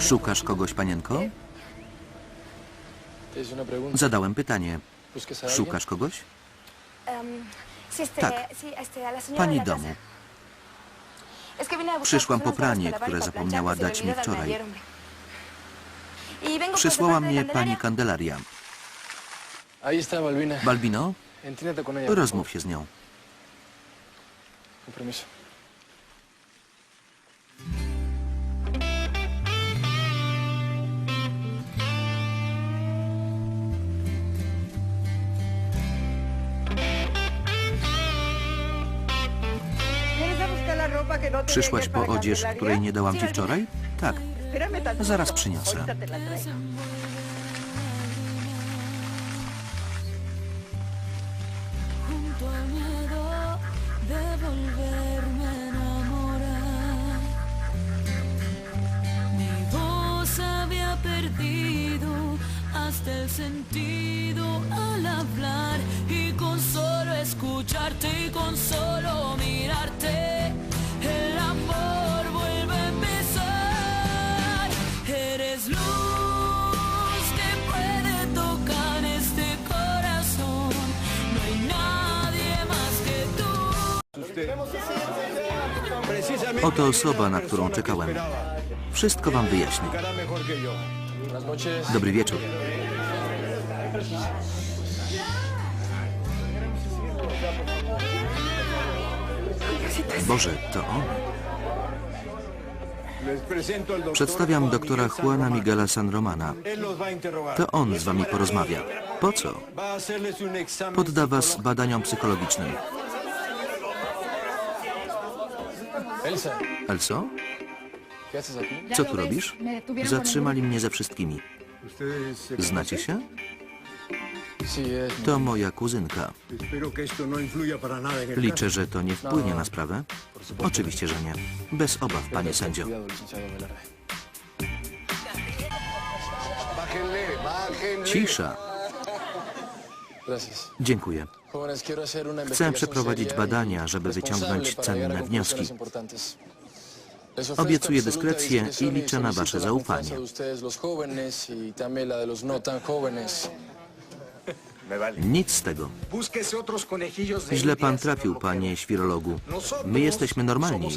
Szukasz kogoś, panienko? Zadałem pytanie. Szukasz kogoś? Tak. Pani domu. Przyszłam po pranie, które zapomniała dać mi wczoraj. Y Przysłała mnie pani Candelaria. Balbina. Balbino, rozmów się z nią. permiso. Przyszłaś po odzież, której nie dałam ci wczoraj? Tak, zaraz przyniosę. junto al miedo de volverme a enamorar. Mi voz había perdido hasta el sentido al hablar y con solo escucharte y con solo mirarte. Oto osoba, na którą czekałem. Wszystko wam wyjaśni. Buenas noches. Dobry wieczór. Boże, to on. Przedstawiam doktora Juana Miguela San Romana. To on z wami porozmawia. Po co? Podda was badaniom psychologicznym. Elsa, Elso, co tu robisz? Zatrzymali mnie ze wszystkimi. Znacie się? To moja kuzynka. Liczę, że to nie wpłynie na sprawę. Oczywiście, że nie. Bez obaw, panie sędzio. Cisza. Dziękuję. Chcę przeprowadzić y badania, żeby wyciągnąć cenne wnioski. Obiecuję dyskrecję i discreción y liczę na wasze zaufanie. y no. Nic z tego. Źle pan trafił, señor panie świrologu. My jesteśmy normalni.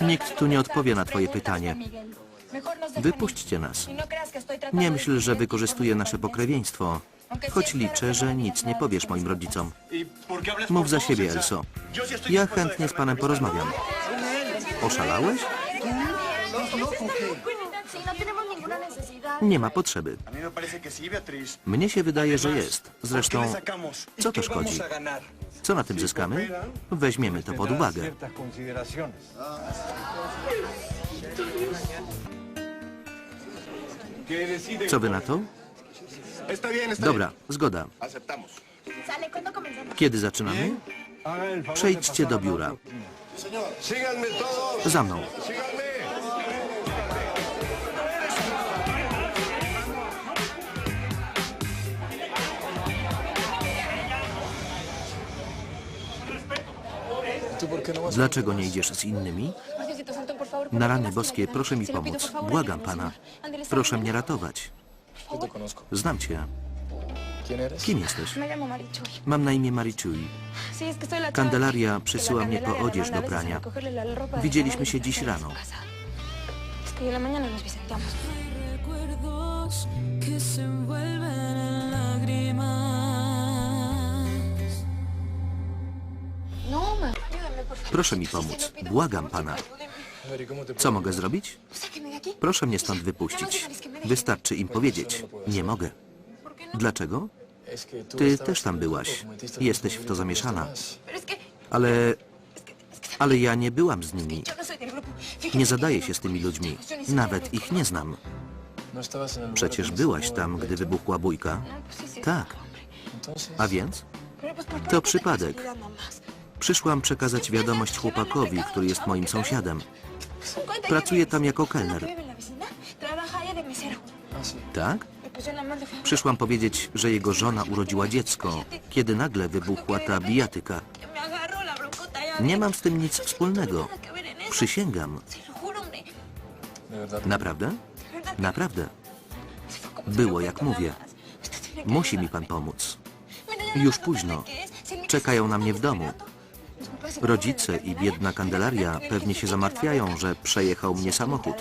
Nikt tu nie odpowie na twoje pytanie. Wypuśćcie nas. Nie myśl, że wykorzystuję nasze pokrewieństwo. Choć liczę, że nic nie powiesz moim rodzicom. ¿Y por qué hablas Mów za siebie? Elso. Ja chętnie z panem porozmawiam. Oszalałeś? Nie ma potrzeby. Mnie się wydaje, że jest. ¿Por qué Zresztą, co to szkodzi? co na tym zyskamy? Weźmiemy to pod uwagę. Co wy na to? Dobra, zgoda. Kiedy zaczynamy? Przejdźcie do biura. Za mną. síganme. ¿Tú por qué no? Dlaczego nie idziesz z innymi? Na rany boskie, proszę mi pomóc. Błagam pana. Proszę mnie ratować. Znam cię. Kim jesteś? Mam na imię Marichui. Kandelaria przysyła mnie po odzież do prania. Widzieliśmy się dziś rano. No. Proszę mi pomóc. Błagam pana. A ver, ¿y cómo te Co mogę zrobić? Proszę mnie stąd wypuścić. Wystarczy im powiedzieć. Nie mogę. Dlaczego? Ty też tam byłaś. Jesteś w to zamieszana. Ale... Ale ja nie byłam z nimi. Nie zadaję się z tymi ludźmi. Nawet ich nie znam. Przecież byłaś tam, gdy wybuchła bójka. Tak. A więc? To przypadek. Przyszłam przekazać wiadomość chłopakowi, który jest moim sąsiadem. Que tam jako kelner. Tak? Przyszłam powiedzieć, że jego żona urodziła dziecko, kiedy nagle wybuchła ta bijatyka. Nie mam z tym nic wspólnego. Przysięgam. Naprawdę? Naprawdę. Było jak mówię. Musi mi pan pomóc. Już późno. Czekają na mnie w domu. Rodzice i biedna Kandelaria Candelaria. pewnie się zamartwiają, że przejechał mnie samochód.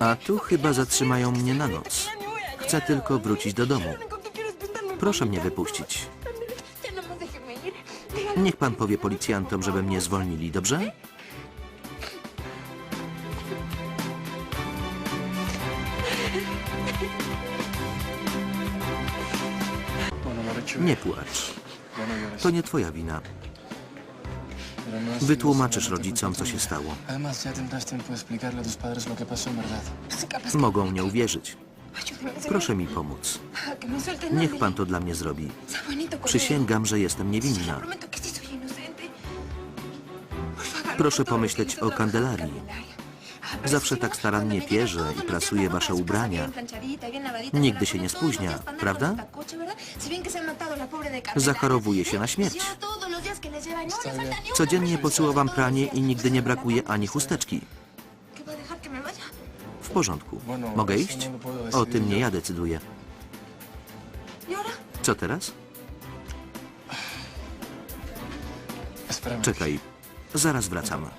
A tu chyba no zatrzymają mnie na noc. Chcę tylko wrócić do domu. Proszę mnie wypuścić. Dígale Niech pan powie policjantom, żeby mnie zwolnili, dobrze? Nie płacz. no. To nie twoja wina. No Wytłumaczysz rodzicom, co się stało. Mogą nie uwierzyć. Proszę mi pomóc. Suelten, Niech ándele. pan to dla mnie zrobi. Przysięgam, że jestem niewinna. Proszę lo pomyśleć o Kandelarii. Zawsze tak starannie pierze i prasuje wasze ubrania. Nigdy się nie spóźnia, prawda? Zachorowuje się na śmierć. Codziennie posyła wam pranie i nigdy nie brakuje ani chusteczki. W porządku. Mogę iść? O tym nie ja decyduję. Co teraz? Czekaj. Zaraz wracam.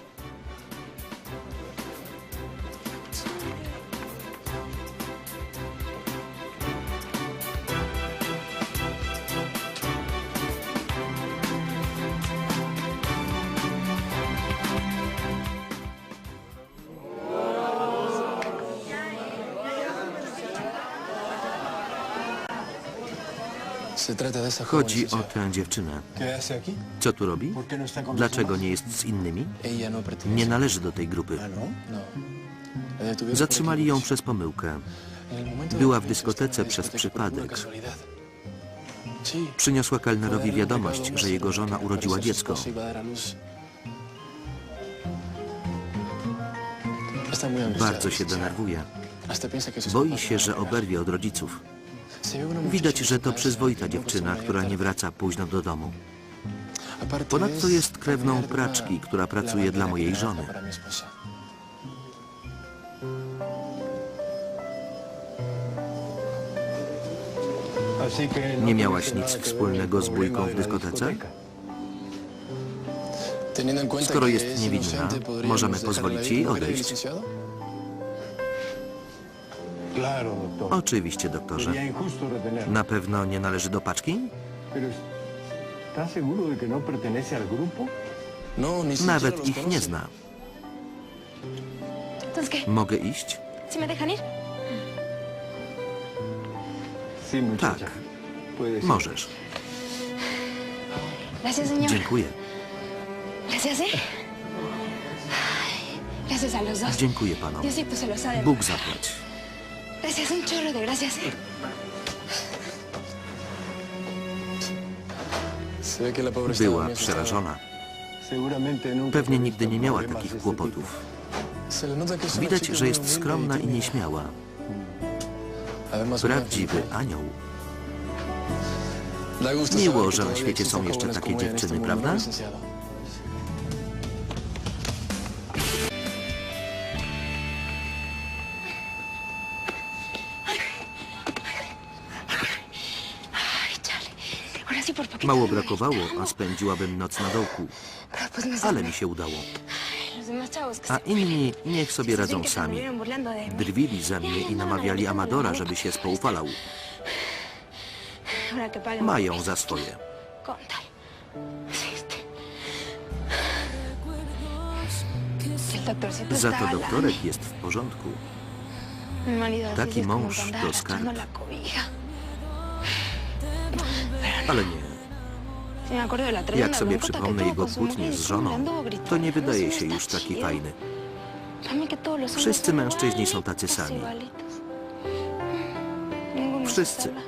Chodzi o tę dziewczynę. Co tu robi? ¿Por qué no Dlaczego nie jest z innymi? No. Nie należy do tej grupy. ¿no? No. Zatrzymali ją przez pomyłkę. De Była w dyskotece przez przypadek. Przyniosła kelnerowi wiadomość, że jego żona urodziła dziecko. Bardzo się denerwuje. Boi się, że oberwie od rodziców. Widać, że to przyzwoita dziewczyna, która nie wraca późno do domu. Ponadto jest krewną praczki, która pracuje dla mojej żony. Nie miałaś nic wspólnego z bójką w dyskotece? Skoro jest niewinna, możemy pozwolić jej odejść. Oczywiście, doktorze. Na pewno nie należy do paczki? Pero ¿está seguro de que no grupo? Nawet ich nie zna. Mogę iść? Tak. Możesz. Dziękuję. ¿eh? Dziękuję panom. Bóg zapłać. Gracias, un chorro de gracias. Była przerażona. Pewnie nigdy nie miała takich kłopotów. Widać, Widać, że jest skromna i nieśmiała. Prawdziwy anioł. Miło, że na świecie są jeszcze takie dziewczyny, prawda? Mało brakowało, a spędziłabym noc na dołku. Ale mi się udało. A inni niech sobie radzą sami. Drwili ze mnie i namawiali Amadora, żeby się spoufalał. Mają za swoje. Za to doktorek jest w porządku. Taki mąż to skarb. Ale nie. Jak sobie przypomnę jego y z żoną, to nie wydaje się już taki fajny. Wszyscy mężczyźni są tacy sami. Wszyscy. salva.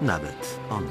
Nawet on.